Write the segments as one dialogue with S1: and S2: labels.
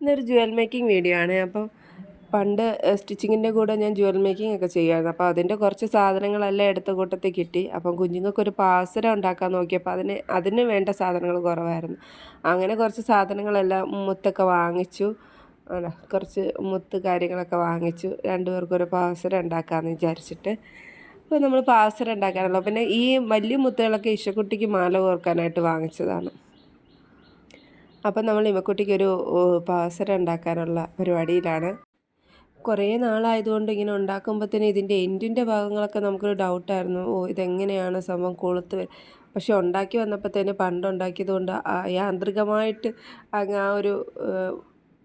S1: ഇന്നൊരു Jual making video ആണ്. അപ്പം പണ്ട് സ്റ്റിച്ചിങ്ങിന്റെ കൂടെ ഞാൻ ജുവൽ മേക്കിംഗ് ഒക്കെ ചെയ്യുമായിരുന്നു. അപ്പോൾ അതിന്റെ കുറച്ച് സാധനങ്ങളെല്ലാം എടുത്ത കൂട്ടത്തിൽ കിട്ടി. അപ്പം കുഞ്ഞുങ്ങൾക്കൊരു പാസര ഉണ്ടാക്കാൻ നോക്കിയപ്പോൾ അതിന് അതിന് വേണ്ട സാധനങ്ങൾ കുറവായിരുന്നു. അങ്ങനെ കുറച്ച് സാധനങ്ങളെല്ലാം മുത്തൊക്കെ വാങ്ങിച്ചു. അല്ല കുറച്ച് മുത്ത് കാര്യങ്ങളൊക്കെ വാങ്ങിച്ചു. രണ്ടുപേർക്കൊരു പാസര ഉണ്ടാക്കാമെന്ന് വിചാരിച്ചിട്ട്. അപ്പോൾ നമ്മൾ പാസര ഉണ്ടാക്കാനുള്ളൂ പിന്നെ ഈ വലിയ മുത്തുകളൊക്കെ ഇഷക്കുട്ടിക്ക് മാല കോർക്കാനായിട്ട് വാങ്ങിച്ചതാണ്. അപ്പം നമ്മൾ ഇവക്കുട്ടിക്ക് ഒരു പാസര ഉണ്ടാക്കാനുള്ള പരിപാടിയിലാണ്. കുറേ നാളായതുകൊണ്ട് ഇങ്ങനെ ഉണ്ടാക്കുമ്പോഴത്തേന് ഇതിന്റെ എൻഡിന്റെ ഭാഗങ്ങളൊക്കെ നമുക്കൊരു ഡൗട്ടായിരുന്നു. ഓ ഇതെങ്ങനെയാണ് സംഭവം കൊളുത്ത് പക്ഷെ ഉണ്ടാക്കി വന്നപ്പോഴത്തേന് പണ്ട് ഉണ്ടാക്കിയത് കൊണ്ട് യാന്ത്രികമായിട്ട് അങ്ങ് ആ ഒരു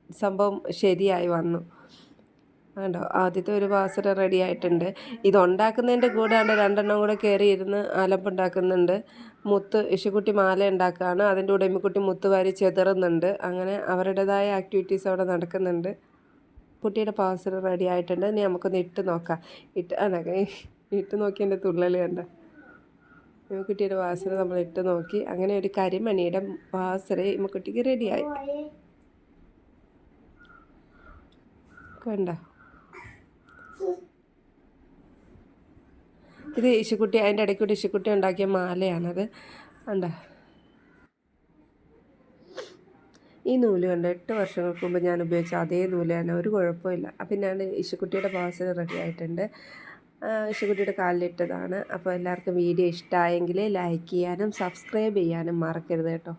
S1: സംഭവം ശരിയായി വന്നു. കണ്ടോ? ആദ്യത്തെ ഒരു പാസര റെഡി ആയിട്ടുണ്ട്. ഇത് ഉണ്ടാക്കുന്നതിന്റെ കൂടെയാണ് രണ്ടെണ്ണം കൂടെ കയറി ഇരുന്ന് അലമ്പുണ്ടാക്കുന്നുണ്ട് മുത്ത് ഇഷുക്കുട്ടി മാല ഉണ്ടാക്കുകയാണ്. അതിന്റെ കൂടെ ഇമ്മിക്കുട്ടി മുത്ത് വാരി ചെതറുന്നുണ്ട്. അങ്ങനെ അവരുടേതായ ആക്ടിവിറ്റീസ് അവിടെ നടക്കുന്നുണ്ട്. കുട്ടിയുടെ പാസര റെഡി ആയിട്ടുണ്ട്. ഇനി നമുക്കൊന്ന് ഇട്ട് നോക്കാം. ഇട്ട് ആണ് ഇട്ട് നോക്കി എന്റെ തുള്ളൽ കണ്ട. ഇമ്മക്കുട്ടിയുടെ പാസര നമ്മൾ ഇട്ട് നോക്കി. അങ്ങനെ ഒരു കരിമണിയുടെ പാസര ഇമ്മക്കുട്ടിക്ക് റെഡിയായി കണ്ട? ഇത് ഇശുക്കുട്ടി അതിന്റെ ഇടയ്ക്കൂടി ഇശുക്കുട്ടി ഉണ്ടാക്കിയ മാലയാണത്. കണ്ട? ഈ നൂൽ കണ്ട്? എട്ട് വർഷങ്ങൾക്ക് മുമ്പ് ഞാൻ ഉപയോഗിച്ച അതേ നൂൽ തന്നെ ഒരു കുഴപ്പമില്ല. അപ്പം ഞാൻ ഇശുക്കുട്ടിയുടെ പാസിന് റെഡി ആയിട്ടുണ്ട്. ഇശുക്കുട്ടിയുടെ കാലിലിട്ടതാണ് അപ്പോൾ എല്ലാവർക്കും വീഡിയോ ഇഷ്ടമായെങ്കിൽ ലൈക്ക് ചെയ്യാനും സബ്സ്ക്രൈബ് ചെയ്യാനും മറക്കരുത് കേട്ടോ.